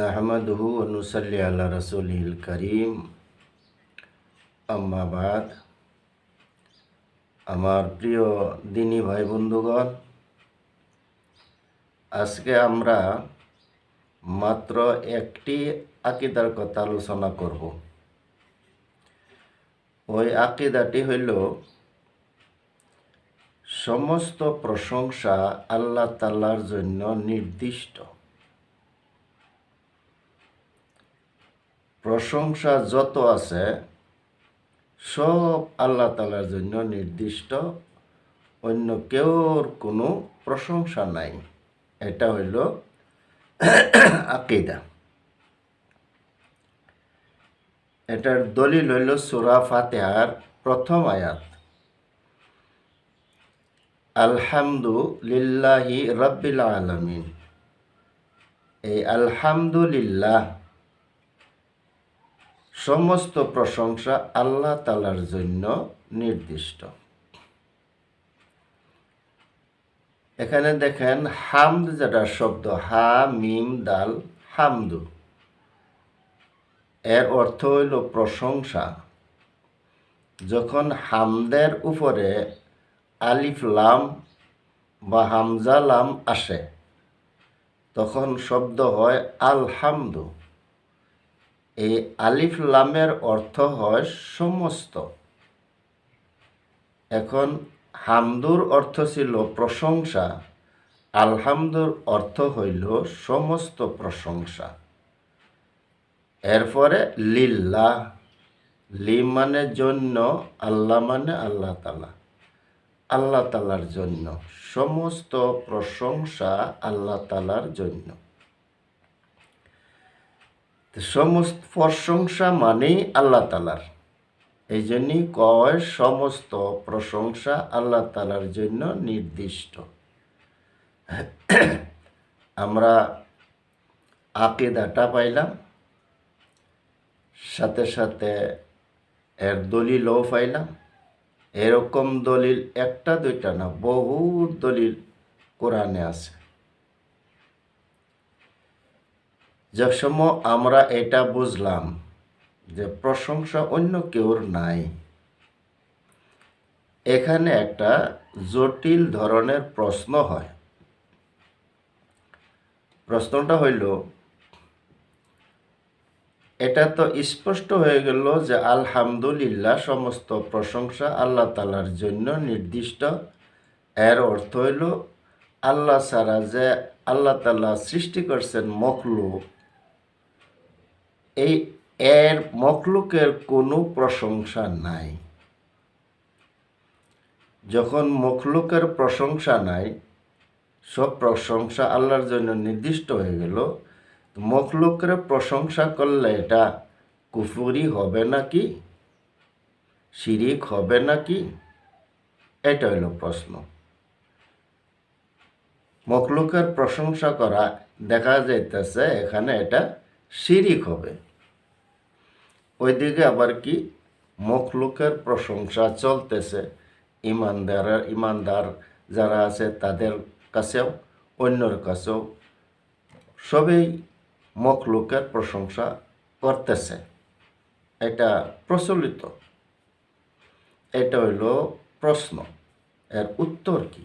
নাহমাদুহু অনুসাল্লি আল্লাহ রসুলিল করিম আম্মাবাদ আমার প্রিয় দিনী ভাই বন্ধুগণ, আজকে আমরা মাত্র একটি আকিদার কথা আলোচনা করব। ওই আকিদাটি হইল, সমস্ত প্রশংসা আল্লাহ তাল্লার জন্য নির্দিষ্ট। প্রশংসা যত আছে, সব আল্লাহ তালার জন্য নির্দিষ্ট। অন্য কেউর কোনো প্রশংসা নাই। এটা হইল আকিদা। এটার দলিল হইল সুরা ফাতেহার প্রথম আয়াত। আলহামদু আলহামদুলিল্লাহি রব্বিল আলমিন। এই আলহামদুলিল্লাহ সমস্ত প্রশংসা আল্লাহ তালার জন্য নির্দিষ্ট। এখানে দেখেন হামদ যেটা শব্দ হা, মিম, দাল, হামদু। এর অর্থ হইল প্রশংসা। যখন হামদের উপরে আলিফ লাম বা হামজা লাম আসে, তখন শব্দ হয় আলহামদু। এই আলিফ লামের অর্থ হয় সমস্ত। এখন হামদুর অর্থ ছিল প্রশংসা, আলহামদুর অর্থ হইল সমস্ত প্রশংসা। এরপরে লিল্লাহ লি মানে জন্য, আল্লাহ মানে আল্লাহ তালা আল্লাহ তালার জন্য। সমস্ত প্রশংসা আল্লাহ তালার জন্য। সমস্ত প্রশংসা মানেই আল্লাহ তালার এই জন্যই কয়, সমস্ত প্রশংসা আল্লাহ তালার জন্য নির্দিষ্ট। আমরা আকিদাটা পাইলাম, সাথে সাথে এর দলিলও পাইলাম। এরকম দলিল একটা, দুইটা না বহু দলিল কোরআনে আছে। যে সময় আমরা এটা বুঝলাম যে প্রশংসা অন্য কেউর নাই। এখানে একটা জটিল ধরনের প্রশ্ন হয়। প্রশ্নটা হইল, এটা তো স্পষ্ট হয়ে গেল যে আলহামদুলিল্লাহ সমস্ত প্রশংসা আল্লাহ তালার জন্য নির্দিষ্ট। এর অর্থ হইল, আল্লাহ ছাড়া যে আল্লাহ তালা সৃষ্টি করছেন মখলুক এই এর মখলুকের কোনো প্রশংসা নাই। যখন মখলুকের প্রশংসা নাই, সব প্রশংসা আল্লাহর জন্য নির্দিষ্ট হয়ে গেল। মখলুকের প্রশংসা করলে এটা কুফুরি হবে নাকি? শিরিক হবে নাকি? এটা হলো প্রশ্ন। মখলুকের প্রশংসা করা দেখা যাইতেছে এখানে এটা শিরিক হবে। ওইদিকে আবার কি? মখলুকের প্রশংসা চলতেছে। ইমানদার ইমানদার যারা আছে তাদের কাছেও, অন্যর কাছেও সবেই মখলুকের প্রশংসা করতেছে। এটা প্রচলিত। এটা হইল প্রশ্ন। এর উত্তর কি?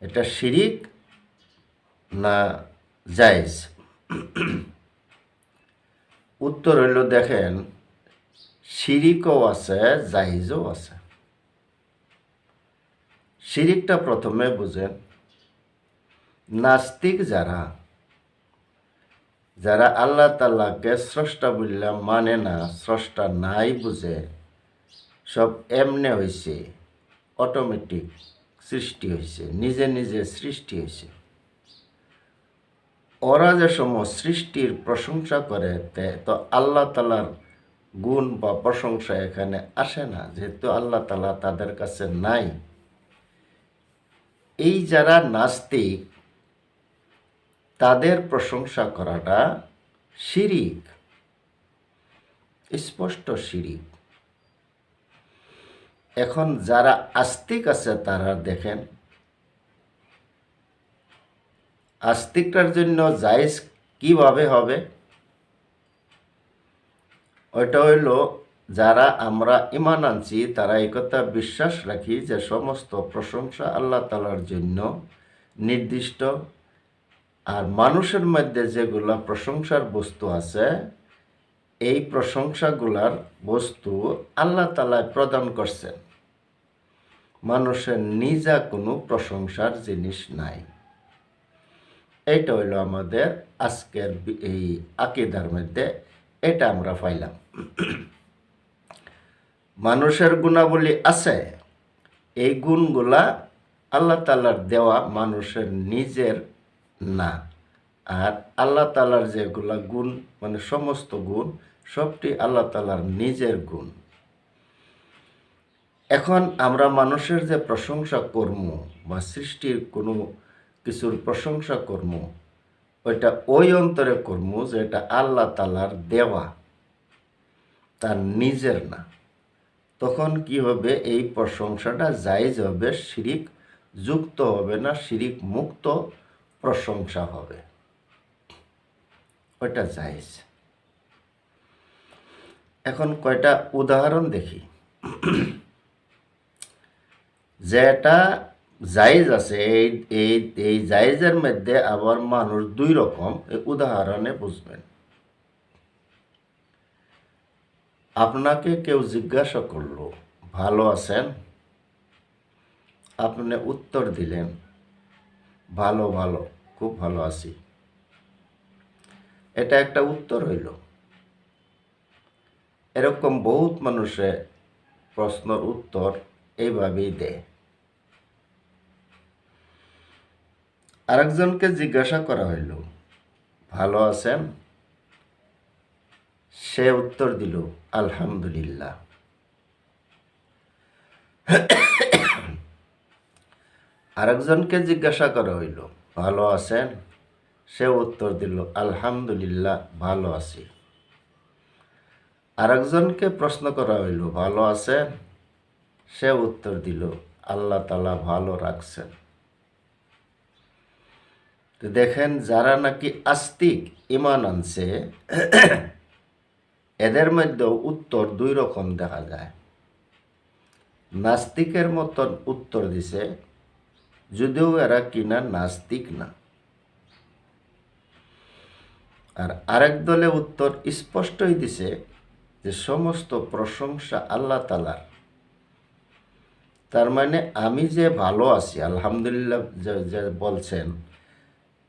এটা শিরিক না জায়জ? উত্তর হইল, দেখেন শিরিকও আছে জাহিজও আছে। শিরিকটা প্রথমে বুঝেন, নাস্তিক যারা যারা আল্লাহ তাল্লাহকে স্রষ্টা বললে মানে না, স্রষ্টা নাই বুঝে, সব এমনে হয়েছে অটোমেটিক সৃষ্টি হয়েছে নিজে নিজে সৃষ্টি হয়েছে ওরা যে সময় সৃষ্টির প্রশংসা করে, তো আল্লাহ তালার গুণ বা প্রশংসা এখানে আসে না, যেহেতু আল্লাহ তালা তাদের কাছে নাই। এই যারা নাস্তিক, তাদের প্রশংসা করাটা শিরিক, স্পষ্ট শিরিক। এখন যারা আস্তিক আছে তারা দেখেন আস্তিকটার জন্য জায়েজ কীভাবে হবে? ওইটা হইল, যারা আমরা ইমান আনছি, তারা এই কথা বিশ্বাস রাখি যে সমস্ত প্রশংসা আল্লাহ তালার জন্য নির্দিষ্ট। আর মানুষের মধ্যে যেগুলো প্রশংসার বস্তু আছে, এই প্রশংসাগুলার বস্তু আল্লাহ তালায় প্রদান করছেন। মানুষের নিজা কোনো প্রশংসার জিনিস নাই। এইটা হইল আমাদের আজকের এই আকিদার মধ্যে, এটা আমরা পাইলাম। মানুষের গুণাবলী আছে, এই গুণগুলা আল্লাহ তালার দেওয়া মানুষের নিজের না। আর আল্লাহ তালার যেগুলা গুণ মানে সমস্ত গুণ, সবটি আল্লাহ তালার নিজের গুণ। এখন আমরা মানুষের যে প্রশংসা কর্ম বা সৃষ্টির কোনো কিছুর প্রশংসা কর্ম। ওইটা ওই অন্তরে কর্ম যেটা আল্লাহ তালার দেওয়া, তার নিজের না। তখন কি হবে? এই প্রশংসাটা জায়েজ হবে, শিরিক যুক্ত হবে না, শিরিক মুক্ত প্রশংসা হবে। ওইটা জায়েজ। এখন কয়টা উদাহরণ দেখি। যেটা জায়েজ আছে, এই এই এই জায়েজের মধ্যে আবার মানুষ দুই রকম উদাহরণে বুঝবেন। আপনাকে কেউ জিজ্ঞাসা করল, ভালো আছেন? আপনি উত্তর দিলেন, ভালো ভালো, খুব ভালো আছি। এটা একটা উত্তর হইল। এরকম বহুত মানুষে প্রশ্নর উত্তর এইভাবেই দেয়। আরেকজনকে জিজ্ঞাসা করা হইল, ভালো আছেন? সে উত্তর দিল, আলহামদুলিল্লাহ। আরেকজনকে জিজ্ঞাসা করা হইল, ভালো আছেন? সে উত্তর দিল, আলহামদুলিল্লাহ, ভালো আছি। আরেকজনকে প্রশ্ন করা হইল, ভালো আছেন? সে উত্তর দিল, আল্লাহ তালা ভালো রাখছেন। তো দেখেন, যারা নাকি আস্তিক ইমান আনছে, এদের মধ্যেও উত্তর দুই রকম দেখা যায়। নাস্তিকের মতন উত্তর দিছে, যদিও এরা কিনা নাস্তিক না। আর আরেক দলে উত্তর স্পষ্টই দিছে যে সমস্ত প্রশংসা আল্লাহ তালার তার মানে আমি যে ভালো আছি, আলহামদুলিল্লাহ যে যে বলছেন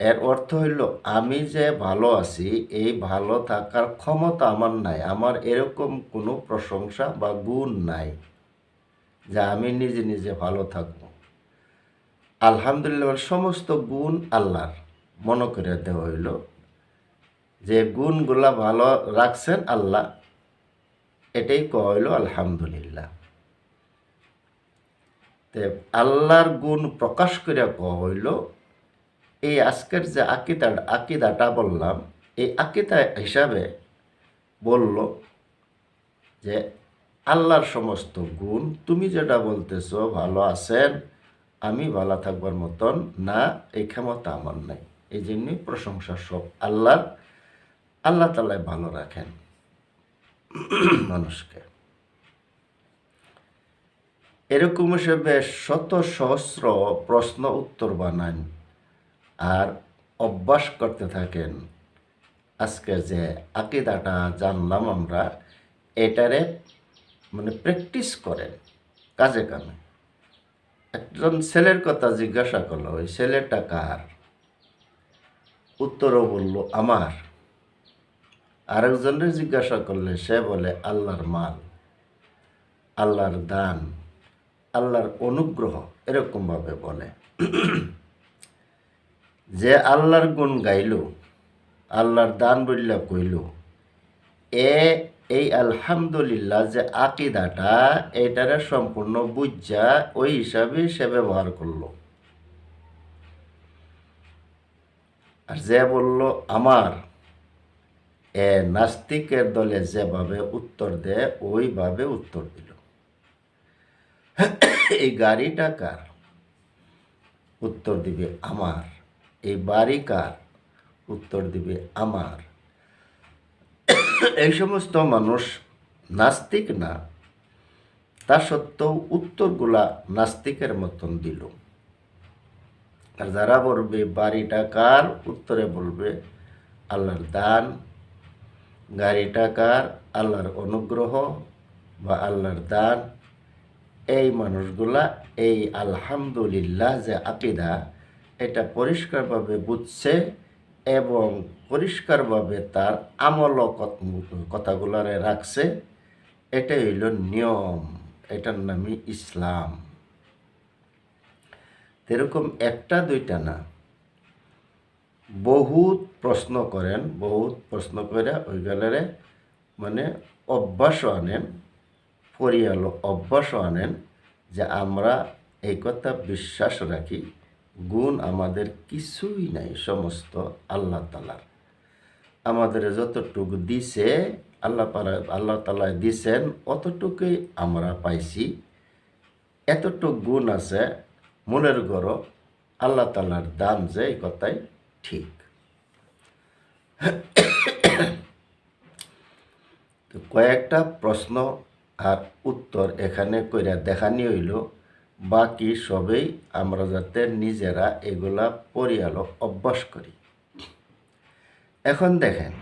এর অর্থ হইল, আমি যে ভালো আছি, এই ভালো থাকার ক্ষমতা আমার নাই। আমার এরকম কোনো প্রশংসা বা গুণ নাই যে আমি নিজে নিজে ভালো থাকব। আলহামদুলিল্লাহ, সমস্ত গুণ আল্লাহর। মনে করে দেওয়া হইল, যে গুণগুলা ভালো রাখছেন আল্লাহ, এটাই কওয়া হইল আলহামদুলিল্লাহ। তে আল্লাহর গুণ প্রকাশ করিয়া কওয়া হইল এই আজকের যে আকিদা আকিদাটা বললাম, এই আকিদা হিসাবে বলল যে আল্লাহর সমস্ত গুণ, তুমি যেটা বলতেছো ভালো আছেন, আমি ভালো থাকবার মতন না, এই ক্ষমতা আমার নাই। এই জন্যই প্রশংসা সব আল্লাহর আল্লাহ তালাই ভালো রাখেন মানুষকে। এরকম হিসেবে শত সহস্র প্রশ্ন উত্তর বানান। আর অভ্যাস করতে থাকেন। আজকে যে আকিদাটা জানলাম আমরা, এটারে মানে প্র্যাকটিস করেন কাজে কামে। একজন ছেলের কথা জিজ্ঞাসা করল, ওই ছেলেটা কার? উত্তরও বলল, আমার। আরেকজনের জিজ্ঞাসা করলে, সে বলে, আল্লাহর মাল, আল্লাহর দান, আল্লাহর অনুগ্রহ, এরকমভাবে বলে। যে আল্লাহর গুণ গাইল, আল্লাহর দান বললা কইল, এ, এই আলহামদুলিল্লাহ যে আকিদাটা এটারে সম্পূর্ণ বুঝা ওই হিসাবে সে ব্যবহার করল। আর যে বলল, আমার। এ নাস্তিকের দলে যেভাবে উত্তর দেয়, ওইভাবে উত্তর দিল। এই গাড়িটা কার? উত্তর দিবে আমার। এই বাড়ি কার? উত্তর দিবে আমার। এই সমস্ত মানুষ নাস্তিক না, তা সত্ত্বেও উত্তরগুলা নাস্তিকের মতন দিল। আর যারা বলবে, বাড়িটা কার? উত্তরে বলবে, আল্লাহর দান। গাড়িটা কার? আল্লাহর অনুগ্রহ বা আল্লাহর দান। এই মানুষগুলা এই আলহামদুলিল্লাহ যে আকিদা এটা পরিষ্কারভাবে বুঝছে এবং পরিষ্কারভাবে তার আমল কথাগুলারে রাখছে। এটা হইল নিয়ম। এটার নামই ইসলাম। এরকম একটা, দুইটা না। বহুত প্রশ্ন করেন, বহুত প্রশ্ন করে ওই গেলারে মানে অভ্যাসও আনেন পরিয়াল অভ্যাসও আনেন যে আমরা এই কথা বিশ্বাস রাখি। গুণ আমাদের কিছুই নাই, সমস্ত আল্লাহ তালার আমাদের যতটুকু দিছে, আল্লাহ আল্লাহ তালায় দিছেন, অতটুকুই আমরা পাইছি। এতটুক গুণ আছে, মনের গড়, আল্লাহ তালার দান যে, এই কথাই ঠিক। কয়েকটা প্রশ্ন আর উত্তর এখানে কইরা দেখানি হইল। বাকি সবেই আমরা যাতে নিজেরা এগুলা পরিয়ালো অভ্যাস করি। এখন দেখেন,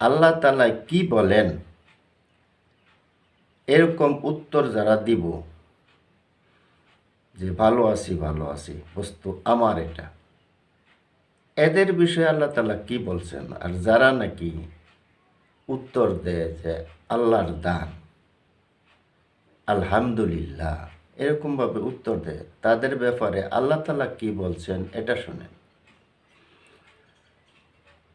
আল্লাহ তালা কি বলেন? এরকম উত্তর যারা দিব, যে ভালো আছি ভালো আছি, বস্তু আমার এটা। এদের বিষয়ে আল্লাহ তালা কি বলছেন? আর যারা নাকি উত্তর দেয় যে আল্লাহর দান আলহামদুলিল্লাহ। এরকমভাবে উত্তর দেয়। তাদের ব্যাপারে আল্লাহ তালা কি বলছেন এটা শোনেন।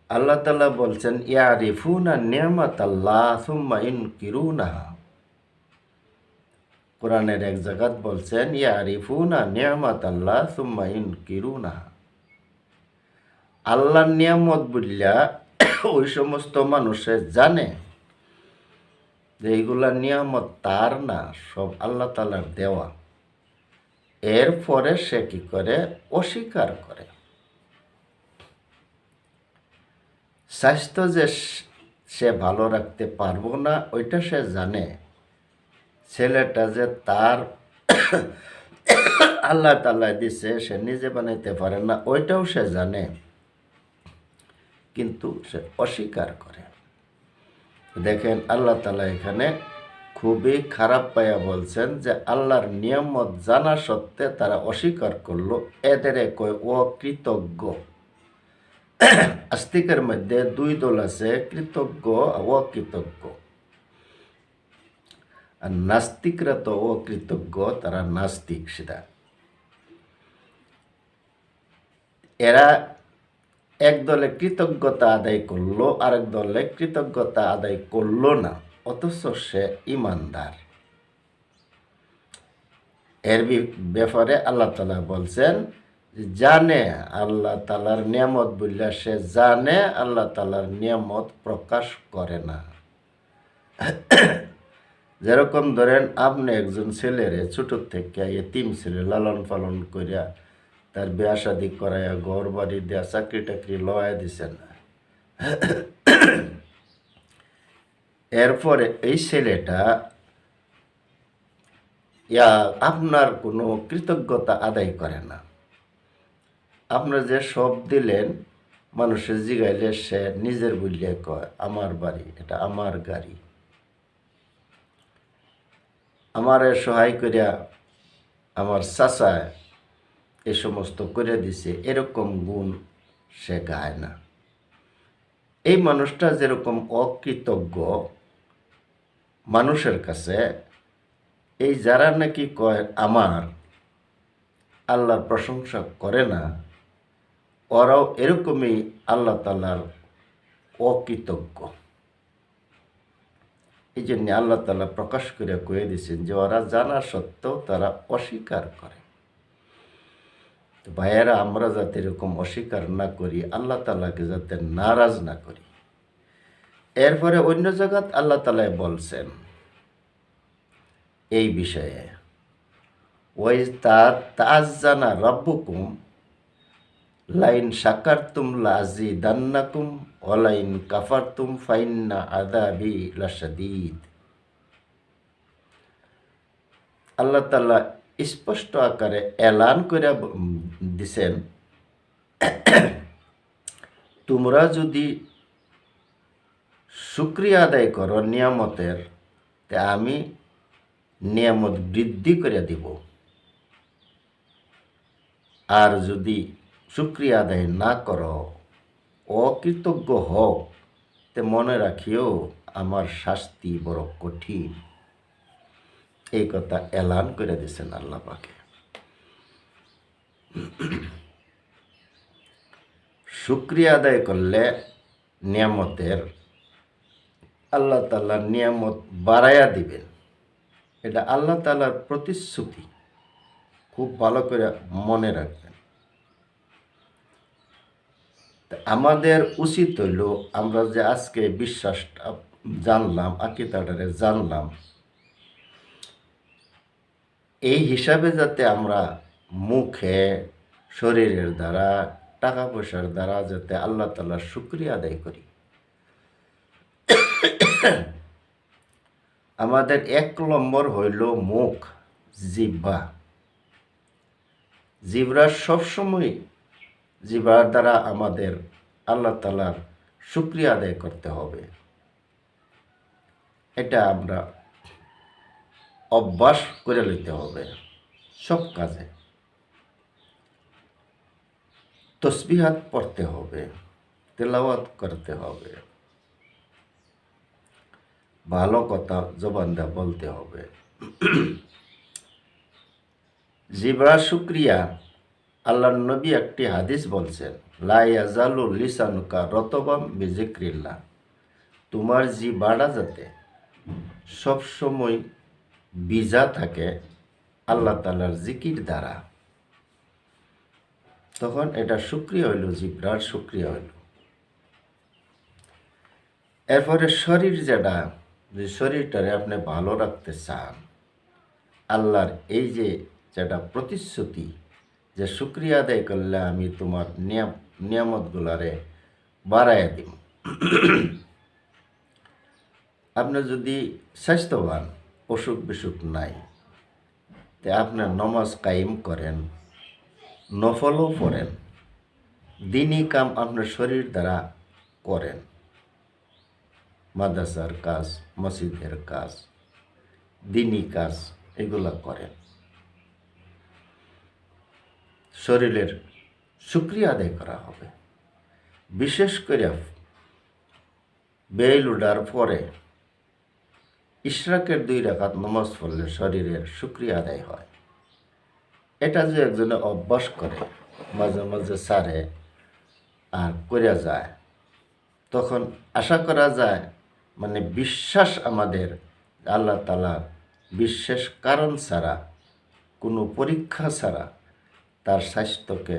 আল্লাহ তালা বলছেন, ইয়ারিফুনা নিয়ামাত আল্লাহ সুম্মা কোরআনের এক জায়গাত বলছেন, ইয়ারিফুনা নিয়ামাত আল্লাহ সুম্মা ইন কিরুনাহা আল্লাহর নিয়ামত বললা ওই সমস্ত মানুষে জানে যে এইগুলা নিয়ামত তার না, সব আল্লাহ তালার দেওয়া। এরপরে সে কি করে? অস্বীকার করে। স্বাস্থ্য যে সে ভালো রাখতে পারব না, ওইটা সে জানে। ছেলেটা যে তার আল্লাহ তাল্লাহ দিছে, সে নিজে বানাইতে পারে না, ওইটাও সে জানে। কিন্তু সে অস্বীকার করে। দেখেন আল্লাহ তালা এখানে খুবই খারাপ পাইয়া বলছেন যে আল্লাহর নিয়ামত জানা সত্ত্বে তারা অস্বীকার করল। এদের কয় অকৃতজ্ঞ। আস্তিকের মধ্যে দুই দল আছে, কৃতজ্ঞ অকৃতজ্ঞ। আর নাস্তিকরা তো অকৃতজ্ঞ, তারা নাস্তিক সেটা। এরা এক দলে কৃতজ্ঞতা আদায় করল, আরেক দলে কৃতজ্ঞতা আদায় করল না, অথচ সে ইমানদার। এর ব্যাপারে আল্লাহ তালা বলছেন, জানে আল্লাহ তালার নিয়ামত বললে সে জানে, আল্লাহ তালার নিয়ামত প্রকাশ করে না। যেরকম ধরেন, আপনি একজন ছেলেরে ছোটোর থেকে তিন ছেলে লালন পালন করিয়া তার বিয়া শাদি করাইয়া ঘর বাড়ি দেয়া চাকরি টাকরি লয়া দিছেন এরপরে এই ছেলেটা, ইয়া, আপনার কোনো কৃতজ্ঞতা আদায় করে না। আপনার যে সব দিলেন, মানুষের জিগাইলে সে নিজের বললে কয়, আমার বাড়ি, এটা আমার গাড়ি। আমারে সহায় করিয়া আমার চাচায় এ সমস্ত করে দিছে, এরকম গুণ সে গায় না। এই মানুষটা যেরকম অকৃতজ্ঞ, মানুষের কাছে এই যারা নাকি কয়, আমার আল্লাহর প্রশংসা করে না, ওরাও এরকমই আল্লাহ তালার অকৃতজ্ঞ। এই জন্য আল্লাহ তালা প্রকাশ করে কয়ে দিয়েছেন যে, ওরা জানা সত্ত্বেও তারা অস্বীকার করে। তো ভাইয়েরা, আমরা যাতে এরকম অস্বীকার না করি, আল্লাহ তালাকে যাতে নারাজ না করি। এরপরে অন্য জায়গাত আল্লাহ তালায় বলছেন এই বিষয়ে ওই তাজ জানা রব্বকুম, লাইন শাকারতুম লাজি দান্নাকুম অলাইন কাফারতুম ফাইন্না আদাবি লাসাদিদ আল্লাহ তাল্লাহ স্পষ্ট আকারে এলান করে দিছেন। তোমরা যদি শুক্রিয়া আদায় করো নিয়ামতের, তে আমি নিয়ামত বৃদ্ধি করে দিব। আর যদি শুক্রিয়া আদায় না করো, অকৃতজ্ঞ হও, তে মনে রাখিও আমার শাস্তি বড় কঠিন। এই কথা এলান করে দিয়েছেন আল্লাহ পাকে। শুক্রিয়া আদায় করলে নিয়ামতের আল্লাহ তাল্লাহ নিয়ামত বাড়াইয়া দিবেন। এটা আল্লাহ তালার প্রতিশ্রুতি। খুব ভালো করে মনে রাখবেন। আমাদের উচিত হইল আমরা যে আজকে বিশ্বাসটা জানলাম, আকিদাটারে জানলাম এই হিসাবে যাতে আমরা মুখে, শরীরের দ্বারা টাকা পয়সার দ্বারা যাতে আল্লাহ তালার শুক্রিয়া আদায় করি। আমাদের এক নম্বর হইল মুখ জিব্বা জিব্রা সবসময় জিব্রার দ্বারা আমাদের আল্লাহ তালার শুক্রিয়া আদায় করতে হবে। এটা আমরা অভ্যাস করে নিতে হবে, সব কাজে। তসবিহাত পড়তে হবে, তেলাওয়াত করতে হবে। ভালো কথা জবান দা বলতে হবে। জিবরা শুক্রিয়া। আল্লাহ নবী একটি হাদিস বলছেন লাইয়াজালু লিসানুকা রতবাম বিজিক্রিল্লা তোমার জিবাড়া যাতে সবসময় বিজা থাকে আল্লাহ তালার জিকির দ্বারা। তখন এটা সুক্রিয়া হইল, জিব্রার সুক্রিয়া হইল। এরপরে শরীর যেটা, যে শরীরটারে আপনি ভালো রাখতে চান, আল্লাহর এই যে যেটা প্রতিশ্রুতি, যে শুক্রিয়া আদায় করলে আমি তোমার নিয়াম, নিয়ামতগুলারে বাড়াইয়া দিব আপনি যদি স্বাস্থ্যবান অসুখ বিসুখ নাই। তে আপনার নমাজ কায়েম করেন, নফলও পড়েন, দিনই কাম আপনার শরীর দ্বারা করেন। মাদ্রাসার কাজ, মসজিদের কাজ, দিনই কাজ, এগুলা করেন। শরীরের শুক্রিয়া আদায় করা হবে। বিশেষ করে বেল উডার পরে ইশরাকের দুই রাখাত নমাজ পড়লে শরীরের শুক্রিয়া আদায় হয়। এটা যে একজনে অভ্যাস করে, মাঝে মাঝে সারে আর করিয়া যায়, তখন আশা করা যায় মানে বিশ্বাস আমাদের আল্লাহ তালা বিশেষ কারণ ছাড়া, কোনো পরীক্ষা ছাড়া তার স্বাস্থ্যকে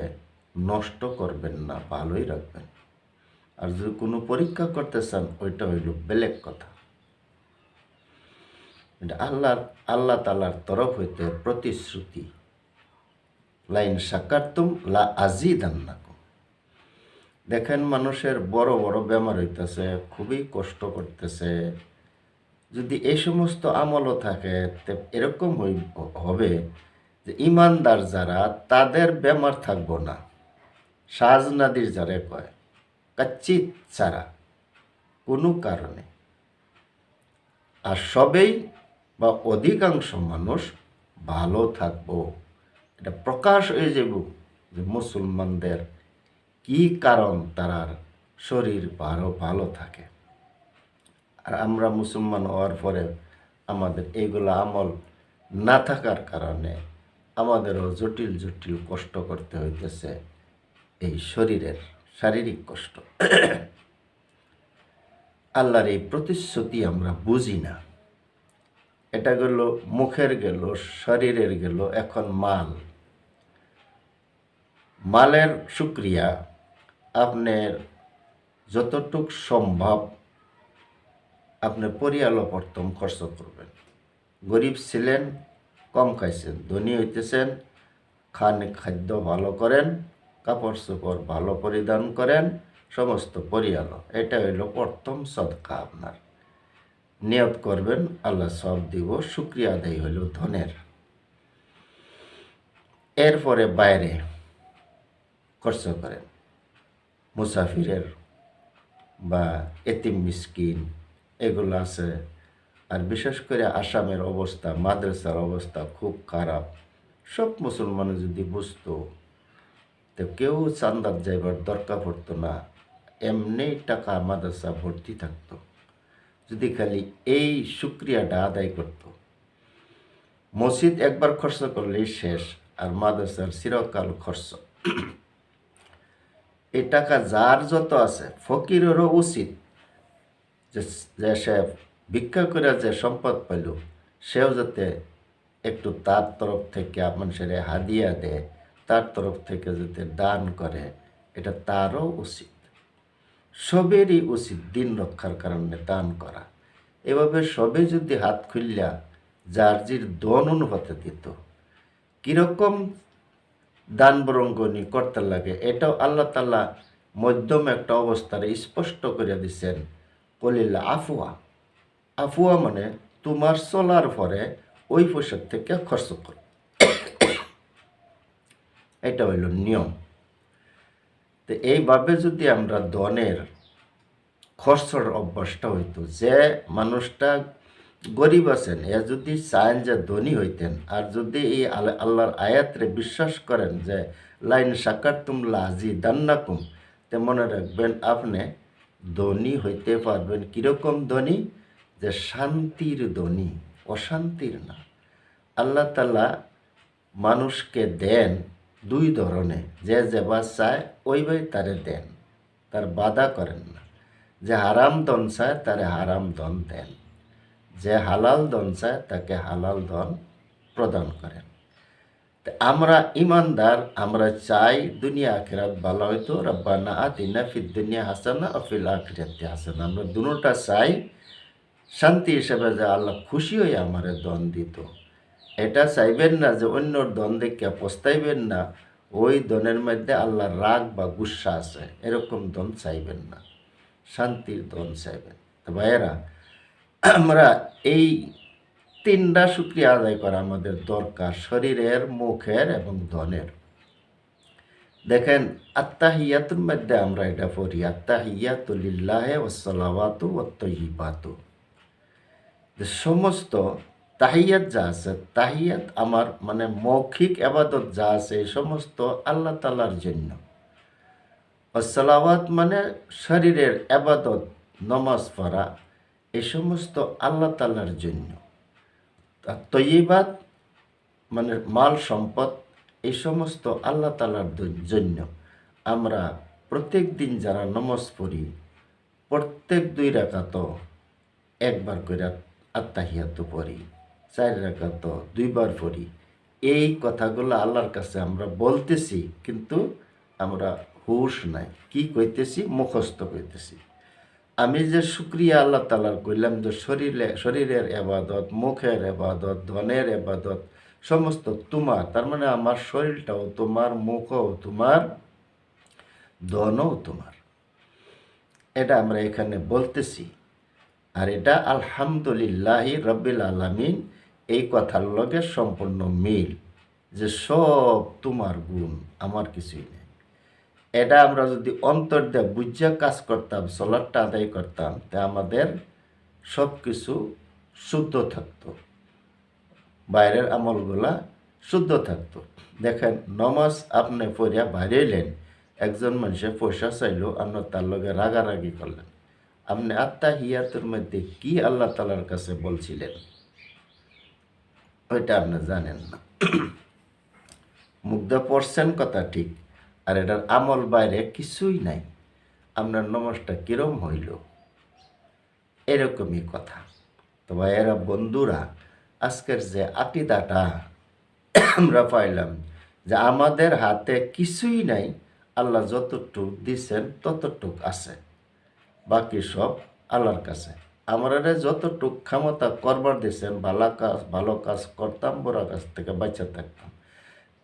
নষ্ট করবেন না, ভালোই রাখবেন। আর যদি কোনো পরীক্ষা করতে চান, ওইটা হইল বেলেগ কথা। এটা আল্লাহর আল্লাহ তালার তরফ হইতে প্রতিশ্রুতি, লাইন সাকারতুম লা আজিদান্নাকুম দেখেন মানুষের বড় বড় বেমার হইতেছে, খুবই কষ্ট করতেছে। যদি এই সমস্ত আমলও থাকে এরকম হবে যে ইমানদার যারা, তাদের বেমার থাকব না। সাজ যারা কয় কাচ্চিত ছাড়া, কোনো কারণে। আর সবেই বা অধিকাংশ মানুষ ভালো থাকব। এটা প্রকাশ হয়ে যাব যে মুসলমানদের কি কারণ তারার শরীর ভালো ভালো থাকে। আর আমরা মুসলমান হওয়ার পরে আমাদের এইগুলো আমল না থাকার কারণে আমাদেরও জটিল জটিল কষ্ট করতে হইতেছে এই শরীরের শারীরিক কষ্ট। আল্লাহর এই প্রতিশ্রুতি আমরা বুঝি না। এটা গেল, মুখের গেল, শরীরের গেল, এখন মাল। মালের শুক্রিয়া, আপনার যতটুক সম্ভব আপনি পরিয়াল প্রথম খরচ করবেন। গরিব ছিলেন, কম খাইছেন, ধনী হইতেছেন, খান খাদ্য ভালো করেন, কাপড় চোপড় ভালো পরিধান করেন, সমস্ত পরিয়ালো এটা হইল প্রথম সদকা আপনার। নিয়ত করবেন, আল্লাহ সব দিব, শুক্রিয়া আদায় হইল ধনের। এরপরে বাইরে খরচ করেন। মুসাফিরের বা এতিম মিসকিন, এগুলো আছে। আর বিশেষ করে আসামের অবস্থা, মাদ্রাসার অবস্থা খুব খারাপ। সব মুসলমান যদি বুঝতো, তো কেউ চান্দার যাইবার দরকার পড়তো না। এমনি টাকা মাদ্রাসা ভর্তি থাকতো। যদি খালি এই শুক্রিয়াটা আদায় করতো। মসজিদ একবার খরচ করলেই শেষ আর মাদ্রাসার চিরকাল খরচ। এই টাকা যার যত আছে, ফকিরেরও উচিত যে সে ভিক্ষা করে যে সম্পদ পাইল, সেও যাতে একটু তার তরফ থেকে মানুষের হাদিয়া দেয়, তার তরফ থেকে যাতে দান করে, এটা তারও উচিত। সবেরই উচিত দিন রক্ষার কারণে দান করা। এভাবে সবে যদি হাত খুললা যার জির দন অনুপাতে দিত, কীরকম দান বরঙ্গনি করতে লাগে, এটাও আল্লাহ তাল্লাহ মধ্যম একটা অবস্থারে স্পষ্ট করে দিচ্ছেন কলিল আফুয়া আফুয়া মানে তোমার চলার পরে ওই পয়সার থেকে খরচ কর। এটা হইল নিয়ম। তো এইভাবে যদি আমরা দনের খরচর অভ্যাসটা হইতো, যে মানুষটা গরিব আছেন, এ যদি চান যে ধনী হইতেন, আর যদি এই আল- আল্লাহর আয়াতরে বিশ্বাস করেন যে, লাইন সাকার তুমলা আজি দান্নাকুম, তে মনে রাখবেন আপনি ধনী হইতে পারবেন কীরকম ধনী? যে শান্তির ধনী, অশান্তির না। আল্লাহ তালা মানুষকে দেন দুই ধরনে যে যেবা চায়, ওই ভাই তারে দেন। তার বাধা করেন না। যে হারাম ধন চায়, তারে হারাম ধন দেন। যে হালাল ধন চায়, তাকে হালাল ধন প্রদান করেন। আমরা ইমানদার, আমরা চাই দুনিয়া আখিরাত ভালো হইতো। রব্বানা আতিনা ফিদ দুনিয়া হাসানা অফিল আখিরাতে হাসানা। আমরা দুটোটা চাই শান্তি হিসেবে যে আল্লাহ খুশি হয়ে আমারে দন দিত। এটা চাইবেন না যে অন্যর দন দেখে পস্তাইবেন না, ওই দনের মধ্যে আল্লাহর রাগ বা গুসা আছে, এরকম দন চাইবেন না, শান্তির দন চাইবেন। তো ভাইয়েরা, আমরা এই তিনটা শুক্রিয়া আদায় করা আমাদের দরকার, শরীরের, মুখের এবং ধনের। দেখেন আত্মাহিয়াতুর মধ্যে আমরা এটা পড়ি আত্মাহিয়াতুলিল্লাহে ওত্তহিবাতু যে সমস্ত তাহিয়াত যা আছে, তাহিয়াত আমার মানে মৌখিক আবাদত যা আছে, এই সমস্ত আল্লাহ তালার জন্য। সালাওয়াত মানে শরীরের আবাদত, নমাজ পড়া, এই সমস্ত আল্লাহ তালার জন্য। তৈবাত মানে মাল সম্পদ, এই সমস্ত আল্লাহ তালার জন্য। আমরা প্রত্যেক দিন যারা নমাজ পড়ি, প্রত্যেক দুই রাকাত একবার করে আত্মাহিয়াত পড়ি। চার রাকাত দুইবার পড়ি। এই কথাগুলো আল্লাহর কাছে আমরা বলতেছি, কিন্তু আমরা হুশ নাই। কি কইতেছি? মুখস্থ কইতেছি। আমি যে শুক্রিয়া আল্লাহ তালার কইলাম যে শরীরে, শরীরের এবাদত, মুখের এবাদত, ধনের এবাদত, সমস্ত তোমার, তার মানে আমার শরীরটাও তোমার, মুখও তোমার, ধনও তোমার। এটা আমরা এখানে বলতেছি। আর এটা আলহামদুলিল্লাহি রব্বিল আলামিন এই কথার লগে সম্পূর্ণ মিল যে সব তোমার গুণ, আমার কিছুই নেই। এটা আমরা যদি অন্তর দিয়ে বুঝা কাজ করতাম সলারটা আদায় করতাম, তা আমাদের সব কিছু শুদ্ধ থাকতো। বাইরের আমলগুলা শুদ্ধ থাকতো। দেখেন, নমাজ আপনি পড়িয়া বাইরে এলেন, একজন মানুষে পয়সা চাইলো আপনি তার লগে রাগারাগি করলেন। আপনি আত্মা হিয়াতের মধ্যে কি আল্লাহ তালার কাছে বলছিলেন? ওইটা আপনি জানেন না। মুগ্ধ পড়ছেন কথা ঠিক, আর এটার আমল বাইরে কিছুই নাই। আপনার নমসটা কিরম হইল? এরকমই কথা। তো এরা বন্ধুরা, আজকের যে আকিদাটা আমরা পাইলাম যে আমাদের হাতে কিছুই নাই, আল্লাহ যতটুক দিছেন ততটুক আছে। বাকি সব আল্লাহর কাছে। আমরা যতটুক ক্ষমতা করবার দিয়েছেন ভালো কাজ ভালো কাজ করতাম, বড় কাজ থেকে বাঁচা থাকতাম।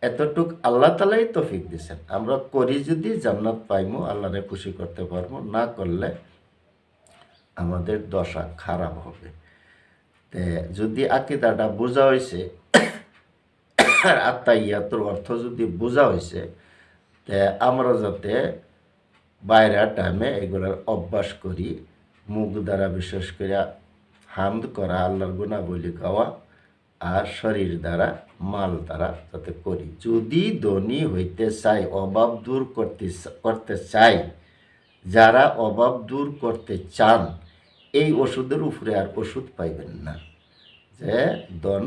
এতটুক আল্লাহ তালাই তফিক দিছেন। আমরা করি যদি জান্নাত পাইমু, আল্লাহরে খুশি করতে পারব, না করলে আমাদের দশা খারাপ হবে। তে যদি আকিদাটা বোঝা হয়েছে আত্মা ইয়াতুর অর্থ যদি বোঝা হয়েছে তে আমরা যাতে বাইরের টাইমে এগুলোর অভ্যাস করি মুখ দ্বারা বিশেষ করে হামদ করা আল্লাহর গুণাবলী গাওয়া আর শরীর দ্বারা মাল দ্বারা যাতে করি। যদি ধনী হইতে চাই অভাব দূর করতে করতে চাই যারা অভাব দূর করতে চান, এই ওষুধের উপরে আর ওষুধ পাইবেন না। যে দন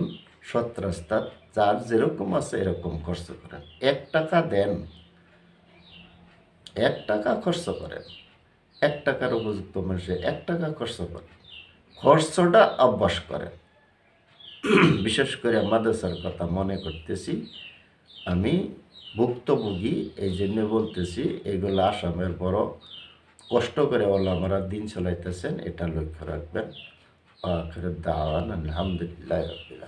সৎ রাস্তা যার যেরকম আছে এরকম খরচ করেন। এক টাকা দেন, এক টাকা খরচ করেন। এক টাকার উপযুক্ত মানুষে এক টাকা খরচ করে। খরচটা অভ্যাস করে। বিশেষ করে মাদ্রাসার কথা মনে করতেছি, আমি ভুক্তভোগী, এই জন্য বলতেছি, এগুলো আসামের বড় কষ্ট করে ওলামারা দিন চালাইতেছেন, এটা লক্ষ্য রাখবেন। আলহামদুলিল্লাহ রবিল